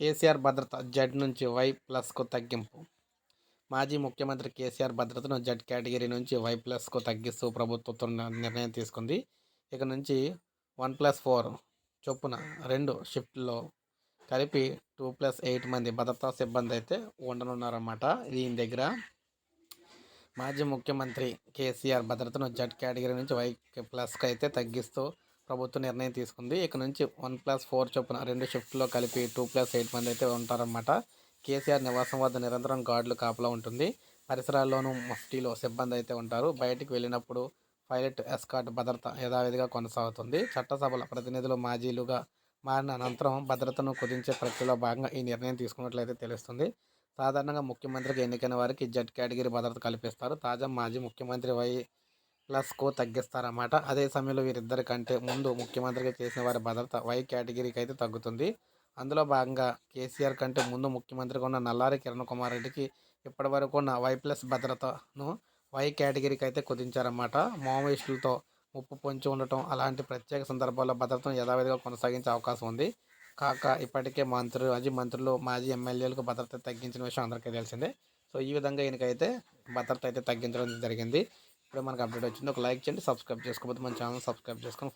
కేసీఆర్ భద్రత జడ్ నుంచి వై ప్లస్కు తగ్గింపు. మాజీ ముఖ్యమంత్రి కేసీఆర్ భద్రతను జడ్ కేటగిరీ నుంచి వై ప్లస్కు తగ్గిస్తూ ప్రభుత్వం నిర్ణయం తీసుకుంది. ఇక నుంచి వన్ ప్లస్ ఫోర్ చొప్పున రెండు షిఫ్ట్లో కలిపి టూ ప్లస్ ఎయిట్ మంది భద్రతా సిబ్బంది అయితే ఉండనున్నారన్నమాట దీని దగ్గర. మాజీ ముఖ్యమంత్రి కేసీఆర్ భద్రతను జడ్ కేటగిరీ నుంచి వై ప్లస్కి అయితే తగ్గిస్తూ ప్రభుత్వం నిర్ణయం తీసుకుంది. ఇక నుంచి వన్ ప్లస్ ఫోర్ చొప్పున రెండు షిఫ్ట్లో కలిపి టూ ప్లస్ ఎయిట్ మంది అయితే ఉంటారన్నమాట. కేసీఆర్ నివాసం వద్ద నిరంతరం గార్డులు కాపలా ఉంటుంది. పరిసరాల్లోనూ మఫ్టీలో సిబ్బంది అయితే ఉంటారు. బయటికి వెళ్ళినప్పుడు పైలట్ ఎస్కాట్ భద్రత యథావిధిగా కొనసాగుతుంది. చట్టసభల ప్రతినిధులు మాజీలుగా మారిన అనంతరం భద్రతను కుదించే ప్రక్రియలో భాగంగా ఈ నిర్ణయం తీసుకున్నట్లయితే తెలుస్తుంది. సాధారణంగా ముఖ్యమంత్రికి ఎన్నికైన వారికి జడ్ కేటగిరీ భద్రత కల్పిస్తారు. తాజా మాజీ ముఖ్యమంత్రి వై ప్లస్కు తగ్గిస్తారన్నమాట. అదే సమయంలో వీరిద్దరి కంటే ముందు ముఖ్యమంత్రిగా చేసిన వారి భద్రత వై కేటగిరీకి అయితే తగ్గుతుంది. అందులో భాగంగా కేసీఆర్ కంటే ముందు ముఖ్యమంత్రిగా ఉన్న నల్లారి కిరణ్ కుమార్ రెడ్డికి ఇప్పటి వరకు ఉన్న వై ప్లస్ భద్రతను వై కేటగిరీకి అయితే కుదించారన్నమాట. మావోయిస్టులతో ముప్పు పొంచి ఉండటం అలాంటి ప్రత్యేక సందర్భాల్లో భద్రతను యథావిధిగా కొనసాగించే అవకాశం ఉంది. కాక ఇప్పటికే మంత్రులు మాజీ మంత్రులు మాజీ ఎమ్మెల్యేలకు భద్రత తగ్గించిన విషయం అందరికీ తెలిసిందే. సో ఈ విధంగా ఈయనకైతే భద్రత అయితే తగ్గించడం జరిగింది. ఇప్పుడు మనకు అప్డేట్ వచ్చింది. ఒక లైక్ చేయండి సబ్స్క్రైబ్ చేసుకోకపోతే మన ఛానల్ సబ్స్క్రైబ్ చేసుకొని